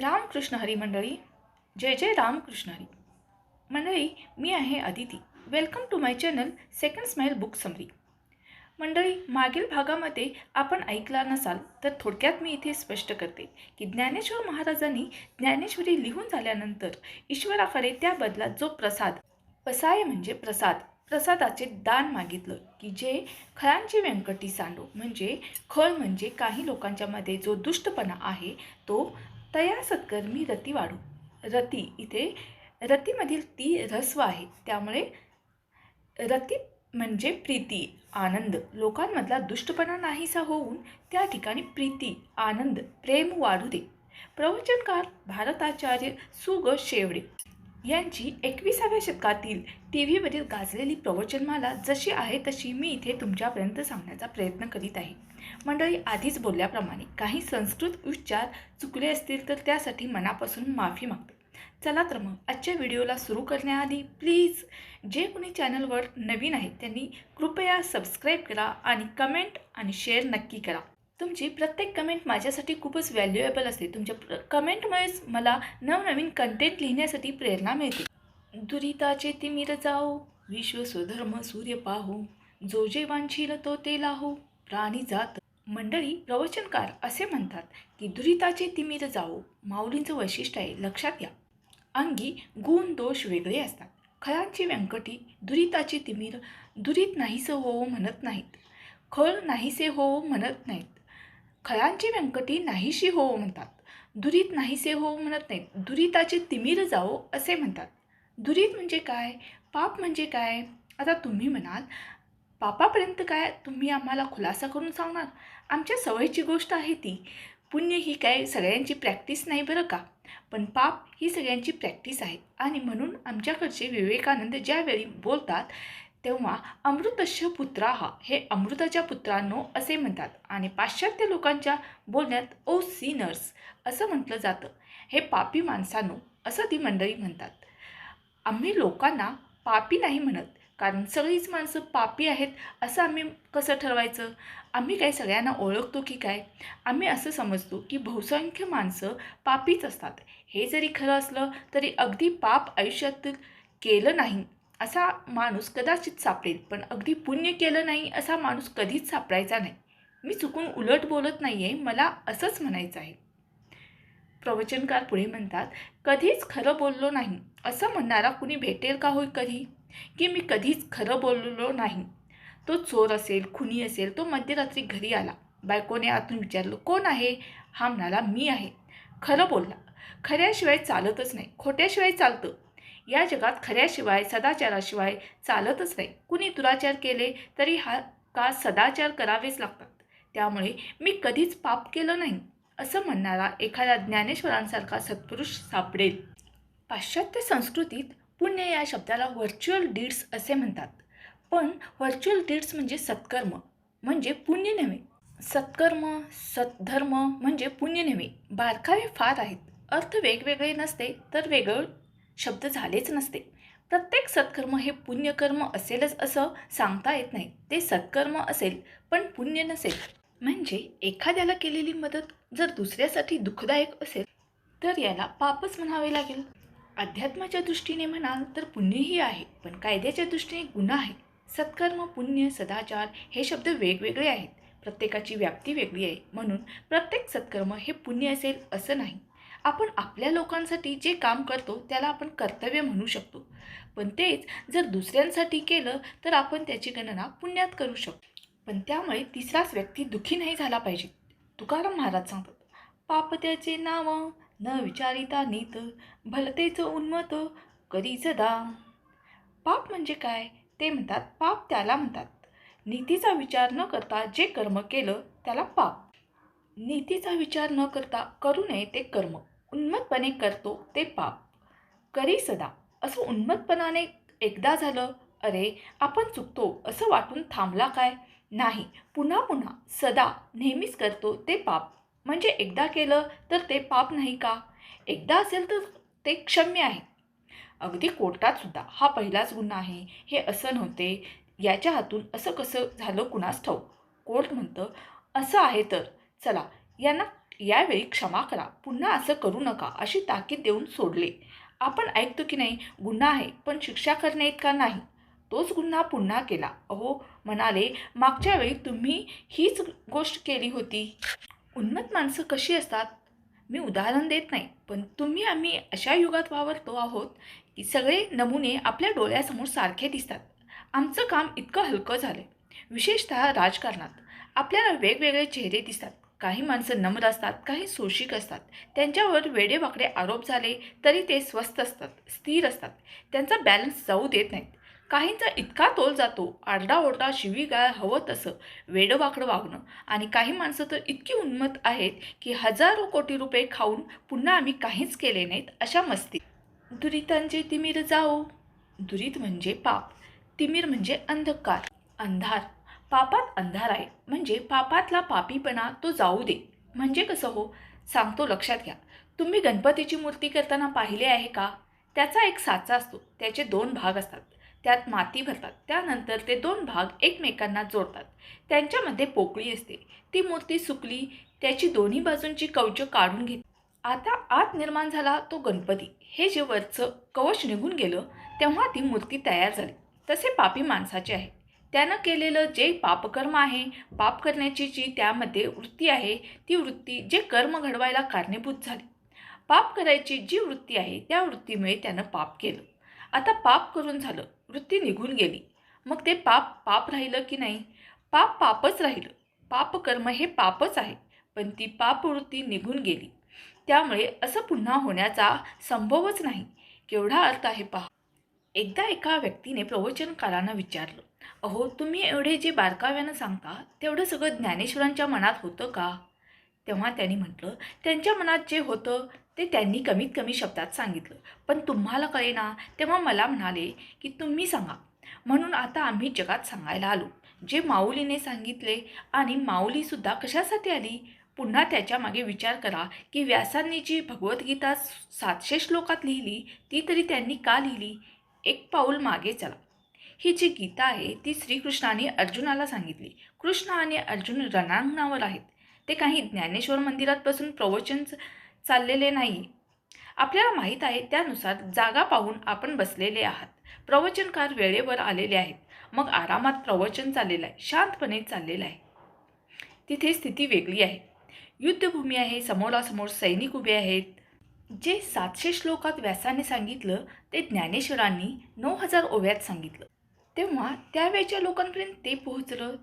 रामकृष्ण हरी मंडळी जय जय रामकृष्ण हरी. मंडळी मी आहे Aditi. Welcome to my channel second smile book summary मंडळी मागील भागामध्ये आपण ऐकला नसाल तर थोडक्यात मी इथे स्पष्ट करते की ज्ञानेश्वर महाराजांनी ज्ञानेश्वरी लिहून झाल्यानंतर ईश्वराकडे त्या बदलात जो प्रसाद पसाय म्हणजे प्रसाद प्रसादाचे दान मागितलं की जे खळांची व्यंकटी सांडो म्हणजे खळ म्हणजे काही लोकांच्यामध्ये जो दुष्टपणा आहे तो तया सत्कर्मी रती वाढू. रती इथे रतीमधील ती रस्व आहे. त्यामुळे रती म्हणजे प्रीती आनंद. लोकांमधला दुष्टपणा नाहीसा होऊन त्या ठिकाणी प्रीती आनंद प्रेम वाढू दे. प्रवचनकार भारताचार्य सुग शेवडे. यांची एकविसाव्या शतकातील टी व्हीवरील गाजलेली प्रवचनमाला जशी आहे तशी मी इथे तुमच्यापर्यंत सांगण्याचा प्रयत्न करीत आहे. मंडळी आधीच बोलल्याप्रमाणे काही संस्कृत उच्चार चुकले असतील तर त्यासाठी मनापासून माफी मागते. चला तर मग आजच्या व्हिडिओला सुरू करण्याआधी प्लीज जे कोणी चॅनलवर नवीन आहेत त्यांनी कृपया सबस्क्राईब करा आणि कमेंट आणि शेअर नक्की करा. तुमची प्रत्येक कमेंट माझ्यासाठी खूपच व्हॅल्युएबल असते. तुमच्या प्र कमेंटमुळेच मला नवनवीन कंटेंट लिहिण्यासाठी प्रेरणा मिळते. दुरिताचे तिमिर जाओ विश्व स्वधर्म सूर्य पाहू जो जे वांछील तो ते लाहो प्राणी जात. मंडळी प्रवचनकार असे म्हणतात की दुरिताचे तिमिर जाओ माऊलींचं वैशिष्ट्य आहे लक्षात घ्या. अंगी गुण दोष वेगळे असतात. खळांची व्यंकटी दुरिताचे तिमिर दुरीत नाहीसे हो म्हणत नाहीत. खळ नाहीसे हो म्हणत नाहीत. खळांची व्यंकटी नाहीशी हो म्हणतात. दुरीत नाहीसे हो म्हणत नाहीत. दुरिताचे तिमीर जाओ असे म्हणतात. दुरीत म्हणजे काय? पाप म्हणजे काय? आता तुम्ही म्हणाल पापापर्यंत काय तुम्ही आम्हाला खुलासा करून सांगणार? आमच्या सवयीची गोष्ट आहे ती. पुण्य ही काय सगळ्यांची प्रॅक्टिस नाही बरं का? पण पाप ही सगळ्यांची प्रॅक्टिस आहे. आणि म्हणून आमच्याकडचे विवेकानंद ज्यावेळी बोलतात तेव्हा अमृतस्य पुत्रा हे अमृताच्या पुत्रांनो असे म्हणतात. आणि पाश्चात्य लोकांच्या बोलण्यात ओ सीनर्स असं म्हटलं जातं. हे पापी माणसांनो असं ती मंडळी म्हणतात. आम्ही लोकांना पापी नाही म्हणत कारण सगळीच माणसं पापी आहेत असं आम्ही कसं ठरवायचं? आम्ही काय सगळ्यांना ओळखतो की काय? आम्ही असं समजतो की बहुसंख्य माणसं पापीच असतात. हे जरी खरं असलं तरी अगदी पाप आयुष्यात केलं नाही. असा माणूस कदाचित सापडेल पण अगदी पुण्य केलं नाही असा माणूस कधीच सापडायचा नाही. मी चुकून उलट बोलत नाही आहे मला असंच म्हणायचं आहे. प्रवचनकार पुढे म्हणतात कधीच खरं बोललो नाही. असं म्हणणारा कुणी भेटेल का होय कधी? की मी कधीच खरं बोललो नाही. तो चोर असेल खुनी असेल तो मध्यरात्री घरी आला. बायकोने आतून विचारलं कोण आहे? हा म्हणाला मी आहे. खरं बोलला खऱ्याशिवाय चालतच नाही. खोट्याशिवाय चालतं. या जगात खऱ्याशिवाय सदाचाराशिवाय चालतच नाही. कुणी दुराचार केले तरी हा का सदाचार करावेच लागतात? त्यामुळे मी कधीच पाप केलं नाही असं म्हणणारा एखाद्या ज्ञानेश्वरांसारखा सत्पुरुष सापडेल. पाश्चात्य संस्कृतीत पुण्य या शब्दाला व्हर्च्युअल डीड्स असे म्हणतात. पण व्हर्च्युअल डीड्स म्हणजे सत्कर्म म्हणजे पुण्य नव्हे. सत्कर्म सद्धर्म म्हणजे पुण्य नव्हे. बारकावे फार आहेत. अर्थ वेगवेगळे नसते तर वेगळं शब्द झालेच नसते. प्रत्येक सत्कर्म हे पुण्यकर्म असेलच असं सांगता येत नाही. ते सत्कर्म असेल पण पुण्य नसेल. म्हणजे एखाद्याला केलेली मदत जर दुसऱ्यासाठी दुःखदायक असेल तर याला पापच म्हणावे लागेल. अध्यात्माच्या दृष्टीने म्हणाल तर पुण्यही आहे पण कायद्याच्या दृष्टीने गुन्हा आहे. सत्कर्म पुण्य सदाचार हे शब्द वेगवेगळे आहेत. प्रत्येकाची व्याप्ती वेगळी आहे. म्हणून प्रत्येक सत्कर्म हे पुण्य असेल असं नाही. आपण आपल्या लोकांसाठी जे काम करतो त्याला आपण कर्तव्य म्हणू शकतो. पण तेच जर दुसऱ्यांसाठी केलं तर आपण त्याची गणना पुण्यात करू शकतो. पण त्यामुळे तिसराच व्यक्ती दुःखी नाही झाला पाहिजे. तुकाराम महाराज सांगतात पाप त्याचे नाव न विचारिता नीत भलतेचं उन्मत करी सदा. पाप म्हणजे काय? ते म्हणतात पाप त्याला म्हणतात. नीतीचा विचार न करता जे कर्म केलं त्याला पाप. नीतीचा विचार न करता करू नये ते कर्म. उन्मतपणे करतो ते पाप. करी सदा. असं उन्मतपणाने एकदा झालं अरे आपण चुकतो असं वाटून थांबला काय? नाही. पुन्हा पुन्हा सदा नेहमीच करतो ते पाप. म्हणजे एकदा केलं तर ते पाप नाही का? एकदा असेल तर ते क्षम्य आहे. अगदी कोर्टात सुद्धा हा पहिलाच गुन्हा आहे. हे असं नव्हते. याच्या हातून असं कसं झालं कुणास ठाऊक? कोर्ट म्हणतं असं आहे तर. चला यांना यावेळी क्षमा करा. पुन्हा असं करू नका अशी ताकीद देऊन सोडले. आपण ऐकतो की नाही गुन्हा आहे पण शिक्षा करणे इतका नाही. तोच गुन्हा पुन्हा केला. अहो म्हणाले मागच्या वेळी तुम्ही हीच गोष्ट केली होती. उन्मत माणसं कशी असतात? मी उदाहरण देत नाही पण तुम्ही आम्ही अशा युगात वावरतो आहोत की सगळे नमुने आपल्या डोळ्यासमोर सारखे दिसतात. आमचं काम इतकं हलकं झालं विशेषतः राजकारणात. आपल्याला वेगवेगळे चेहरे दिसतात. काही माणसं नम्र असतात काही सोशिक असतात. त्यांच्यावर वेडेवाकडे आरोप झाले तरी ते स्वस्थ असतात स्थिर असतात. त्यांचा बॅलन्स जाऊ देत नाहीत. काहींचा इतका तोल जातो आरडाओरडा शिवीगाळ हवं तसं वेडवाकडं वागणं. आणि काही माणसं तर इतकी उन्मत आहेत की हजारो कोटी रुपये खाऊन पुन्हा आम्ही काहीच केले नाहीत अशा मस्ती. दुरितांचे तिमीर जाओ. दुरित म्हणजे पाप. तिमीर म्हणजे अंधकार. अंधार. पापात अंधार आहे. म्हणजे पापातला पापीपणा तो जाऊ दे. म्हणजे कसं हो? सांगतो लक्षात घ्या. तुम्ही गणपतीची मूर्ती करताना पाहिले आहे का? त्याचा एक साचा असतो. त्याचे दोन भाग असतात. त्यात माती भरतात. त्यानंतर ते दोन भाग एकमेकांना जोडतात. त्यांच्यामध्ये पोकळी असते. ती मूर्ती सुकली त्याची दोन्ही बाजूंची कवच काढून घेत. आता आत निर्माण झाला तो गणपती. हे जे वरचं कवच निघून गेलं तेव्हा ती मूर्ती तयार झाली. तसे पापी माणसाचे आहे. त्यानं केलेलं जे पापकर्म आहे पाप करण्याची जी त्यामध्ये वृत्ती आहे ती वृत्ती जे कर्म घडवायला कारणीभूत झाली. पाप करायची जी वृत्ती आहे त्या वृत्तीमुळे त्यानं पाप केलं. आता पाप करून झालं वृत्ती निघून गेली. मग ते पाप पाप राहिलं की नाही? पाप पापच राहिलं. पापकर्म हे पापच आहे पण ती पापवृत्ती निघून गेली. त्यामुळे असं पुन्हा होण्याचा संभवच नाही. केवढा अर्थ आहे पहा. एकदा एका व्यक्तीने प्रवचनकारांना विचारलं अहो तुम्ही एवढे जे बारकाव्यानं सांगता तेवढं सगळं ज्ञानेश्वरांच्या मनात होतं का? तेव्हा त्यांनी म्हटलं त्यांच्या मनात जे होतं ते त्यांनी कमीत कमी शब्दात सांगितलं. पण तुम्हाला कळेना तेव्हा मला म्हणाले की तुम्ही सांगा. म्हणून आता आम्ही जगात सांगायला आलो. जे माऊलीने सांगितले आणि माऊलीसुद्धा कशासाठी आली? पुन्हा त्याच्यामागे विचार करा की व्यासांनी जी भगवद्गीता सातशे श्लोकात लिहिली ती तरी त्यांनी का लिहिली? एक पाऊल मागे चला. ही जी गीता आहे ती श्रीकृष्णाने अर्जुनाला सांगितली. कृष्ण आणि अर्जुन रणांगणावर आहेत. ते काही ज्ञानेश्वर मंदिरात बसून प्रवचन च- चाललेले नाही. आपल्याला माहीत आहे त्यानुसार जागा पाहून आपण बसलेले आहात. प्रवचनकार वेळेवर आलेले आहेत. मग आरामात प्रवचन चाललेलं आहे. शांतपणे चाललेलं आहे. तिथे स्थिती वेगळी आहे. युद्धभूमी आहे समोरासमोर सैनिक उभे आहेत. जे सातशे श्लोकात व्यासाने सांगितलं ते ज्ञानेश्वरांनी नऊ हजार ओव्यात सांगितलं. तेव्हा त्यावेळच्या लोकांपर्यंत ते पोहोचलं.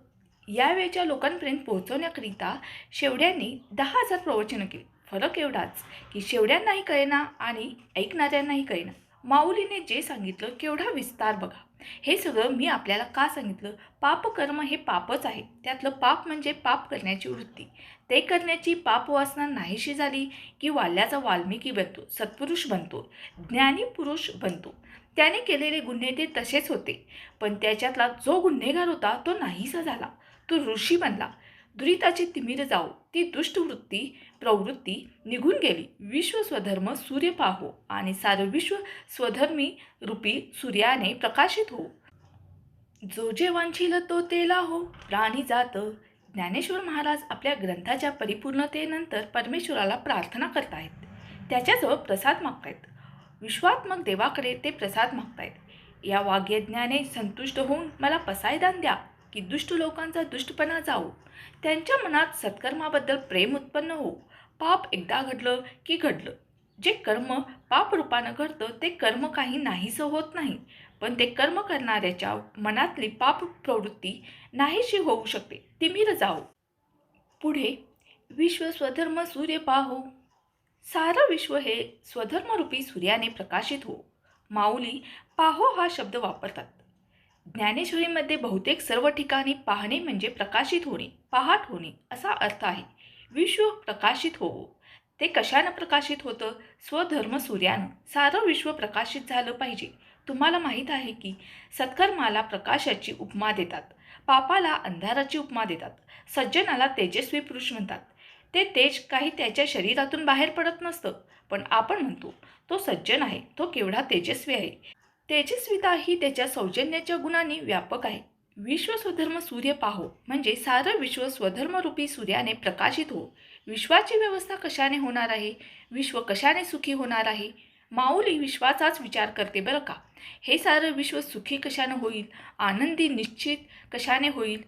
यावेळच्या लोकांपर्यंत पोहोचवण्याकरिता शेवड्यांनी दहा हजार प्रवचनं केली. फरक एवढाच की शेवड्यांनाही कळेना आणि ऐकणाऱ्यांनाही कळेना. माऊलीने जे सांगितलं केवढा विस्तार बघा. हे सगळं मी आपल्याला का सांगितलं? पापकर्म हे पापच आहे. त्यातलं पाप म्हणजे पाप करण्याची वृत्ती. ते करण्याची पापवासना नाहीशी झाली की वाल्याचा वाल्मिकी बनतो सत्पुरुष बनतो ज्ञानी पुरुष बनतो. त्याने केलेले गुन्हे ते तसेच होते. पण त्याच्यातला जो गुन्हेगार होता तो नाहीसा झाला. तो ऋषी बनला. दुरिताची तिमिर जाऊ ती दुष्टवृत्ती प्रवृत्ती निघून गेली. विश्व स्वधर्म सूर्य पाहो आणि सारं विश्व स्वधर्मी रूपी सूर्याने प्रकाशित हो. जो जे वांछील तो तेला हो. प्राणी जात. ज्ञानेश्वर महाराज आपल्या ग्रंथाच्या परिपूर्णतेनंतर परमेश्वराला प्रार्थना करतायत. त्याच्याजवळ प्रसाद मागतायत. विश्वात्मक देवाकडे ते प्रसाद मागतायत. या वाग्यज्ञाने संतुष्ट होऊन मला पसायदान द्या. की दुष्ट लोकांचा दुष्टपणा जाऊ त्यांच्या मनात सत्कर्माबद्दल प्रेम उत्पन्न हो पाप एकदा घडलं की घडलं. जे कर्म पाप रूपानं घडतं ते कर्म काही नाहीसं होत नाही. पण ते कर्म करणाऱ्याच्या मनातली पाप प्रवृत्ती नाहीशी होऊ शकते. तिमिर जाओ पुढे विश्व स्वधर्म सूर्य पाहो. सारं विश्व हे स्वधर्मरूपी सूर्याने प्रकाशित हो माऊली पाहो हा शब्द वापरतात. ज्ञानेश्वरीमध्ये बहुतेक सर्व ठिकाणी पाहणे म्हणजे प्रकाशित होणे पहाट होणे असा अर्थ आहे. विश्व प्रकाशित होवो. ते कशानं प्रकाशित होतं? स्वधर्म सूर्यानं. सारं विश्व प्रकाशित झालं पाहिजे. तुम्हाला माहीत आहे की सत्कर्माला प्रकाशाची उपमा देतात. पापाला अंधाराची उपमा देतात. सज्जनाला तेजस्वी पुरुष म्हणतात. ते तेज काही त्याच्या शरीरातून बाहेर पडत नसतं. पण आपण म्हणतो तो सज्जन आहे. तो केवढा तेजस्वी आहे. तेजस्विता ही त्याच्या सौजन्याच्या गुणांनी व्यापक आहे. विश्व स्वधर्म सूर्य पाहो म्हणजे सारं विश्व स्वधर्मरूपी सूर्याने प्रकाशित हो. विश्वाची व्यवस्था कशाने होणार आहे? विश्व कशाने सुखी होणार आहे? माऊली विश्वाचाच विचार करते बरं का? हे सारं विश्व सुखी कशाने होईल? आनंदी निश्चित कशाने होईल?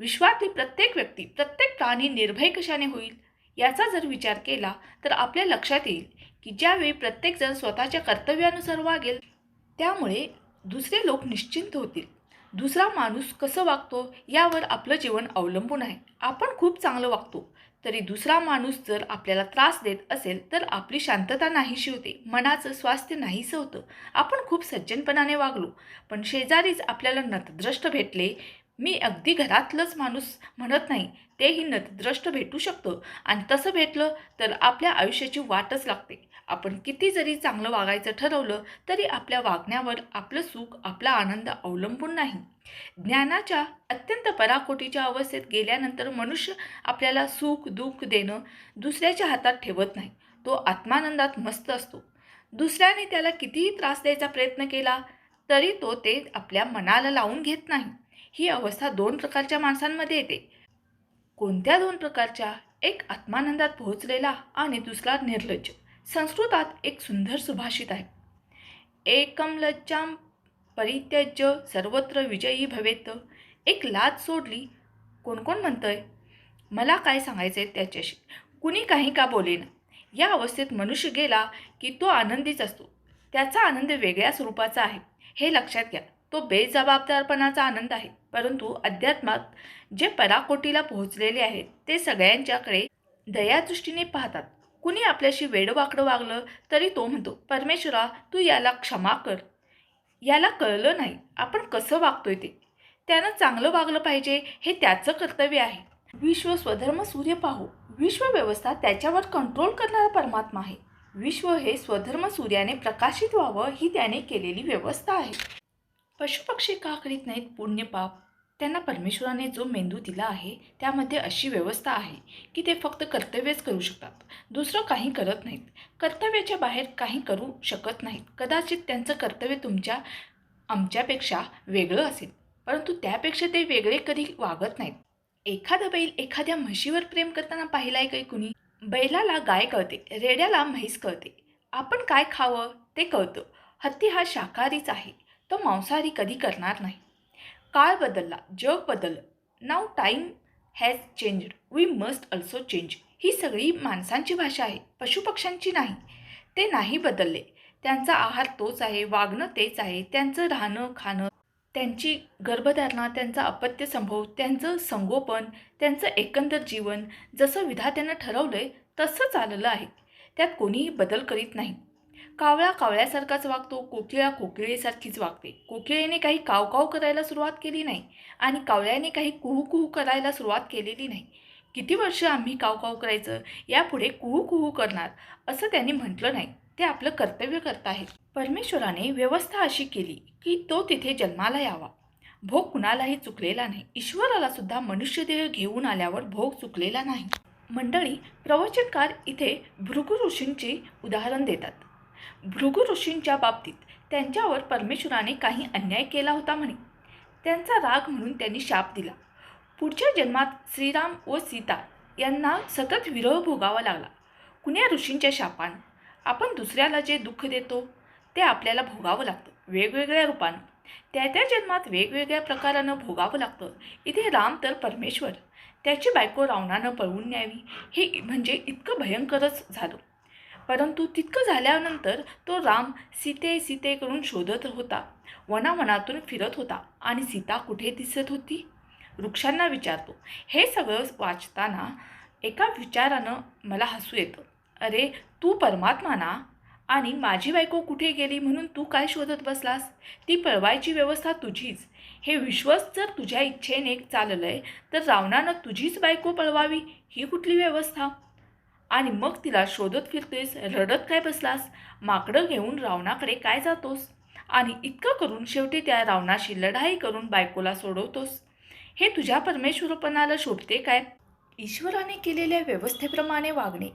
विश्वातली प्रत्येक व्यक्ती प्रत्येक प्राणी निर्भय कशाने होईल? याचा जर विचार केला तर आपल्या लक्षात येईल की ज्यावेळी प्रत्येकजण स्वतःच्या कर्तव्यानुसार वागेल त्यामुळे दुसरे लोक निश्चिंत होतील. दुसरा माणूस कसं वागतो यावर आपलं जीवन अवलंबून आहे. आपण खूप चांगलं वागतो. तरी दुसरा माणूस जर आपल्याला त्रास देत असेल तर आपली शांतता नाहीशी होते. मनाचं स्वास्थ्य नाहीसं होतं. आपण खूप सज्जनपणाने वागलो. पण शेजारीच आपल्याला नतद्रष्ट भेटले मी अगदी घरातलंच माणूस म्हणत नाही तेही नतद्रष्ट भेटू शकतं. आणि तसं भेटलं तर आपल्या आयुष्याची वाटच लागते. आपण किती जरी चांगलं वागायचं ठरवलं तरी आपल्या वागण्यावर आपलं सुख आपला आनंद अवलंबून नाही. ज्ञानाच्या अत्यंत पराकोटीच्या अवस्थेत गेल्यानंतर मनुष्य आपल्याला सुख दुःख देणं दुसऱ्याच्या हातात ठेवत नाही. तो आत्मानंदात मस्त असतो. दुसऱ्याने त्याला कितीही त्रास द्यायचा प्रयत्न केला तरी तो ते आपल्या मनाला लावून घेत नाही. ही अवस्था दोन प्रकारच्या माणसांमध्ये येते. कोणत्या दोन प्रकारच्या? एक आत्मानंदात पोहोचलेला आणि दुसरा निर्लज्ज. संस्कृतात एक सुंदर सुभाषित आहे. एकम लज्जाम परित्यज्य सर्वत्र विजयी भवेत. एक लाज सोडली. कोण कोण म्हणतंय? मला काय सांगायचं आहे त्याच्याशी? कुणी काही का बोलेना? या अवस्थेत मनुष्य गेला की तो आनंदीच असतो. त्याचा आनंद वेगळ्या स्वरूपाचा आहे. हे लक्षात घ्या. तो बेजबाबदारपणाचा आनंद आहे. परंतु अध्यात्मात जे पराकोटीला पोहोचलेले आहेत ते सगळ्यांच्याकडे दयादृष्टीने पाहतात. कुणी आपल्याशी वेडवाकडं वागलं तरी तो म्हणतो परमेश्वरा तू याला क्षमा कर. याला कळलं नाही आपण कसं वागतोय ते? त्यानं चांगलं वागलं पाहिजे हे त्याचं कर्तव्य आहे. विश्व स्वधर्म सूर्य पाहू. विश्व व्यवस्था त्याच्यावर कंट्रोल करणारा परमात्मा आहे. विश्व हे स्वधर्म सूर्याने प्रकाशित व्हावं ही त्याने केलेली व्यवस्था आहे. पशुपक्षी का करीत नाहीत? पुण्य पाप. त्यांना परमेश्वराने जो मेंदू दिला आहे त्यामध्ये अशी व्यवस्था आहे की ते फक्त कर्तव्यच करू शकतात. दुसरं काही करत नाहीत. कर्तव्याच्या बाहेर काही करू शकत नाहीत. कदाचित त्यांचं कर्तव्य तुमच्या आमच्यापेक्षा वेगळं असेल. परंतु त्यापेक्षा ते वेगळे कधी वागत नाहीत. एखादा बैल एखाद्या म्हशीवर प्रेम करताना पाहिलाय काही कुणी? बैलाला गाय कळते रेड्याला म्हैस कळते. आपण काय खावं ते कळतं. हत्ती हा शाकाहारीच आहे. तो मांसाहारी कधी करणार नाही. काळ बदलला जग बदललं. Now time has changed we must also change ही सगळी माणसांची भाषा आहे पशुपक्ष्यांची नाही. ते नाही बदलले. त्यांचा आहार तोच आहे वागणं तेच आहे. त्यांचं राहणं खाणं त्यांची गर्भधारणा त्यांचा अपत्य संभव त्यांचं संगोपन त्यांचं एकंदर जीवन जसं विधात्यानं ठरवलं आहे तसं चाललं आहे. त्यात कोणीही बदल करीत नाही. कावळा कावळ्यासारखाच वागतो कोकिळा कोकिळेसारखीच वागते. कोकिळेने काही कावकाव करायला सुरुवात केली नाही आणि कावळ्याने काही कुहू कुहू करायला सुरुवात केलेली नाही. किती वर्ष आम्ही कावकाव करायचं? यापुढे कुहू कुहू करणार? असं त्यांनी म्हटलं नाही. ते आपलं कर्तव्य करत आहेत. परमेश्वराने व्यवस्था अशी केली की तो तिथे जन्माला यावा. भोग कुणालाही चुकलेला नाही. ईश्वराला सुद्धा मनुष्यदेह घेऊन आल्यावर भोग चुकलेला नाही. मंडळी प्रवचनकार इथे भृगु ऋषींचे उदाहरण देतात. भृगु ऋषींच्या बाबतीत त्यांच्यावर परमेश्वराने काही अन्याय केला होता म्हणे. त्यांचा राग म्हणून त्यांनी शाप दिला. पुढच्या जन्मात श्रीराम व सीता यांना सतत विरह भोगावा लागला. कुण्या ऋषींच्या शापानं आपण दुसऱ्याला जे दुःख देतो ते आपल्याला भोगावं लागतं वेगवेगळ्या रूपानं. त्या त्या जन्मात वेगवेगळ्या प्रकारानं भोगावं लागतं. इथे राम तर परमेश्वर त्याची बायको रावणानं पळवून न्यावी. हे म्हणजे इतकं भयंकरच झालं. परंतु तितकं झाल्यानंतर तो राम सीते सीतेकडून शोधत होता. वनावनातून फिरत होता आणि सीता कुठे दिसत होती? वृक्षांना विचारतो. हे सगळं वाचताना एका विचारानं मला हसू येतं. अरे तू परमात्मा ना? आणि माझी बायको कुठे गेली म्हणून तू काय शोधत बसलास? ती पळवायची व्यवस्था तुझीच. हे विश्वच जर तुझ्या इच्छेने चाललं आहे तर रावणानं तुझीच बायको पळवावी ही कुठली व्यवस्था? आणि मग तिला शोधत फिरतेस रडत काय बसलास? माकडं घेऊन रावणाकडे काय जातोस? आणि इतकं करून शेवटी त्या रावणाशी लढाई करून बायकोला सोडवतोस. हे तुझ्या परमेश्वरपणाला शोभते काय? ईश्वराने केलेल्या व्यवस्थेप्रमाणे वागणे.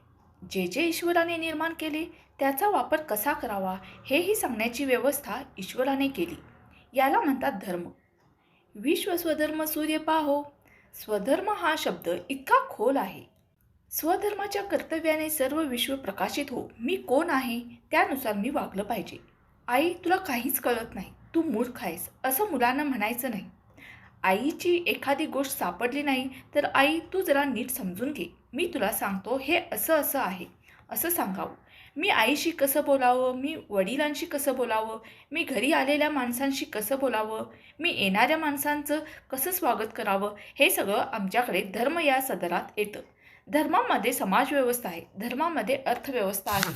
जे जे ईश्वराने निर्माण केले त्याचा वापर कसा करावा हेही सांगण्याची व्यवस्था ईश्वराने केली. याला म्हणतात धर्म. विश्व स्वधर्म सूर्य पाहो. स्वधर्म हा शब्द इतका खोल आहे. स्वधर्माच्या कर्तव्याने सर्व विश्व प्रकाशित हो. मी कोण आहे? त्यानुसार मी वागलं पाहिजे. आई तुला काहीच कळत नाही. तू मूर्ख आहेस असं मुलांना म्हणायचं नाही. आईची एखादी गोष्ट सापडली नाही तर आई तू जरा नीट समजून घे. मी तुला सांगतो हे असं असं आहे. असं सांगावं. मी आईशी कसं बोलावं? मी वडिलांशी कसं बोलावं? मी घरी आलेल्या माणसांशी कसं बोलावं? मी येणाऱ्या माणसांचं कसं स्वागत करावं? हे सगळं आमच्याकडे धर्म या सदरात येतं. धर्मामध्ये समाजव्यवस्था आहे. धर्मामध्ये अर्थव्यवस्था आहे.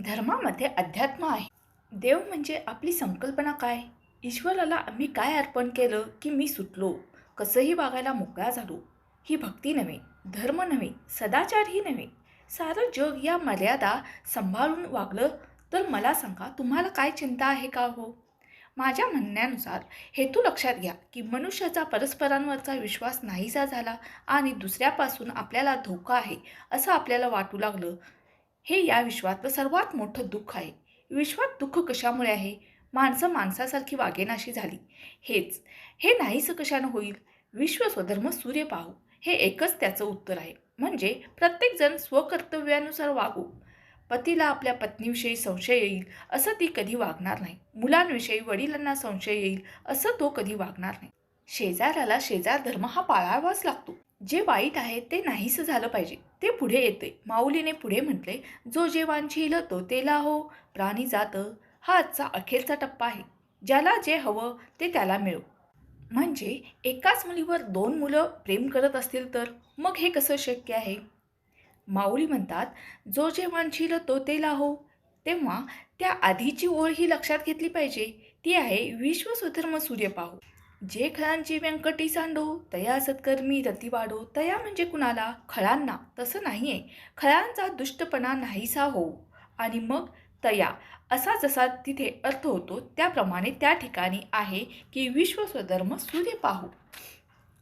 धर्मामध्ये अध्यात्म आहे. देव म्हणजे आपली संकल्पना काय? ईश्वराला आम्ही काय अर्पण केलं की मी सुटलो? कसंही वागायला मोकळा झालो. ही भक्ती नव्हे धर्म नव्हे सदाचारही नव्हे. सारं जग या मर्यादा सांभाळून वागलं तर मला सांगा तुम्हाला काय चिंता आहे का हो? माझ्या म्हणण्यानुसार हेतू लक्षात घ्या की मनुष्याचा परस्परांवरचा विश्वास नाहीसा झाला आणि दुसऱ्यापासून आपल्याला धोका आहे असं आपल्याला वाटू लागलं. हे या विश्वातलं सर्वात मोठं दुःख आहे. विश्वात दुःख कशामुळे आहे? माणसं माणसासारखी वागेनाशी झाली. हेच हे नाहीसं कशानं होईल? विश्व स्वधर्म सूर्य पाहू हे एकच त्याचं उत्तर आहे. म्हणजे प्रत्येकजण स्वकर्तव्यानुसार वागू. पतीला आपल्या पत्नीविषयी संशय येईल असं ती कधी वागणार नाही. मुलांविषयी वडिलांना संशय येईल असं तो कधी वागणार नाही. शेजाऱ्याला शेजार धर्म हा पाळावाच लागतो. जे वाईट आहे ते नाहीसं झालं पाहिजे. ते पुढे येते माऊलीने पुढे म्हटले जो जे वांछील तो तेला हो प्राणी जात. हा आजचा अखेरचा टप्पा आहे. ज्याला जे हवं ते त्याला मिळो. म्हणजे एकाच मुलीवर दोन मुलं प्रेम करत असतील तर? मग हे कसं शक्य आहे? माऊली म्हणतात जो जे वांछील तो ते लाहो. तेव्हा त्या आधीची ओळ ही लक्षात घेतली पाहिजे. ती आहे विश्वस्वधर्म सूर्य पाहू जे खळांची व्यंकटी सांडो तया सत्कर्मी रती वाढो तया म्हणजे कुणाला? खळांना. तसं नाही आहे खळांचा दुष्टपणा नाहीसा हो. आणि मग तया. असा जसा तिथे अर्थ होतो त्याप्रमाणे त्या ठिकाणी आहे की विश्वस्वधर्म सूर्य पाहू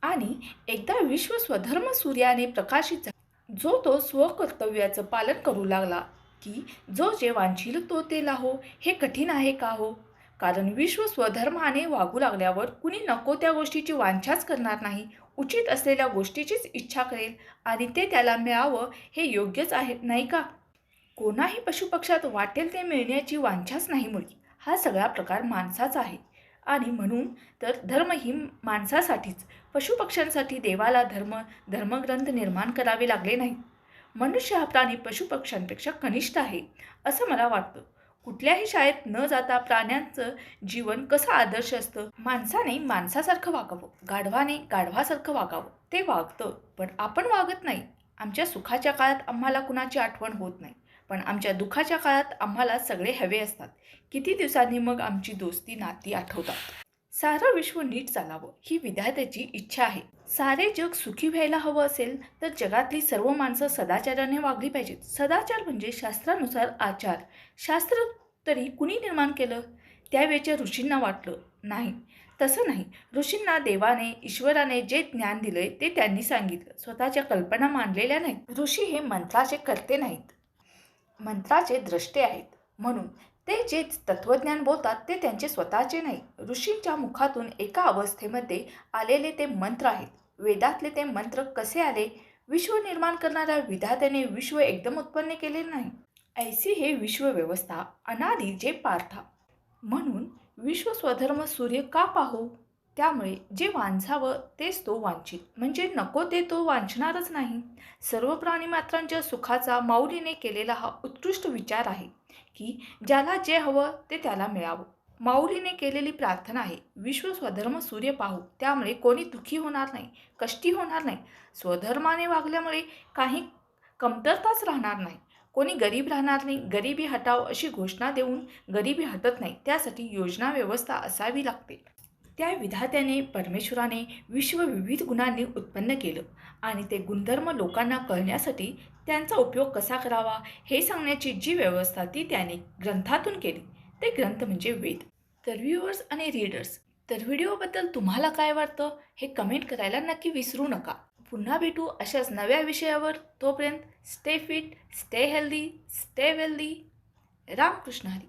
आणि एकदा विश्वस्वधर्म सूर्याने प्रकाशित झाला जो तो स्वकर्तव्याचं पालन करू लागला की जो जे वांछील तो ते लाहो हे कठीण आहे का हो? कारण विश्व स्वधर्माने वागू लागल्यावर कुणी नको त्या गोष्टीची वांछाच करणार नाही उचित असलेल्या गोष्टीचीच इच्छा करेल आणि ते त्याला मिळावं हे योग्यच आहे नाही का? कोणाही पशुपक्षात वाटेल ते मिळण्याची वांछाच नाही मुळी हा सगळा प्रकार माणसाचा आहे. आणि म्हणून तर धर्म ही माणसासाठीच पशुपक्ष्यांसाठी देवाला धर्म धर्मग्रंथ निर्माण करावे लागले नाहीत. मनुष्य हा प्राणी पशुपक्ष्यांपेक्षा कनिष्ठ आहे असं मला वाटतं. कुठल्याही शाळेत न जाता प्राण्यांचं जीवन कसं आदर्श असतं? माणसाने माणसासारखं वागावं गाढवाने गाढवासारखं वागावं ते वागतं. पण आपण वागत नाही. आमच्या सुखाच्या काळात आम्हाला कुणाची आठवण होत नाही. पण आमच्या दुःखाच्या काळात आम्हाला सगळे हवे असतात. किती दिवसांनी मग आमची दोस्ती नाती आठवतात? सारं विश्व नीट चालावं ही विधात्याची इच्छा आहे. सारे जग सुखी व्हायला हवं असेल तर जगातली सर्व माणसं सदाचाराने वागली पाहिजेत. सदाचार म्हणजे शास्त्रानुसार आचार. शास्त्र तरी कुणी निर्माण केलं? त्यावेळच्या ऋषींना वाटलं नाही. तसं नाही. ऋषींना देवाने ईश्वराने जे ज्ञान दिलंय ते त्यांनी सांगितलं. स्वतःच्या कल्पना मांडलेल्या नाहीत. ऋषी हे मंत्राचे करते नाहीत. मंत्राचे द्रष्टे आहेत. म्हणून ते जे तत्वज्ञान बोलतात ते त्यांचे स्वतःचे नाही. ऋषींच्या मुखातून एका अवस्थेमध्ये आलेले ते मंत्र आहेत. वेदातले ते मंत्र कसे आले? विश्व निर्माण करणाऱ्या विधात्याने विश्व एकदम उत्पन्न केले नाही. ऐसी हे विश्व व्यवस्था अनादी जे पार्था. म्हणून विश्व स्वधर्म सूर्य का पाहू? त्यामुळे जे वांझावं तेच तो वांछित. म्हणजे नको ते तो वांछणारच नाही. सर्व प्राणीमात्रांच्या सुखाचा माऊलीने केलेला हा उत्कृष्ट विचार आहे. की ज्याला जे हवं ते त्याला मिळावं. माऊलीने केलेली प्रार्थना आहे विश्व स्वधर्म सूर्य पाहू त्यामुळे कोणी दुःखी होणार नाही कष्टी होणार नाही. स्वधर्माने वागल्यामुळे काही कमतरताच राहणार नाही. कोणी गरीब राहणार नाही गरिबी हटाव अशी घोषणा देऊन गरिबी हटत नाही त्यासाठी योजना व्यवस्था असावी लागते. त्या विधात्याने परमेश्वराने विश्व विविध गुणांनी उत्पन्न केलं आणि ते गुणधर्म लोकांना कळण्यासाठी त्यांचा उपयोग कसा करावा हे सांगण्याची जी व्यवस्था ती त्याने ग्रंथातून केली. ते ग्रंथ म्हणजे वेद. तर व्ह्युअर्स आणि रीडर्स तर व्हिडिओबद्दल तुम्हाला काय वाटतं हे कमेंट करायला नक्की विसरू नका. पुन्हा भेटू अशाच नव्या विषयावर. तोपर्यंत stay fit stay healthy stay wealthy Ramkrishna Hari.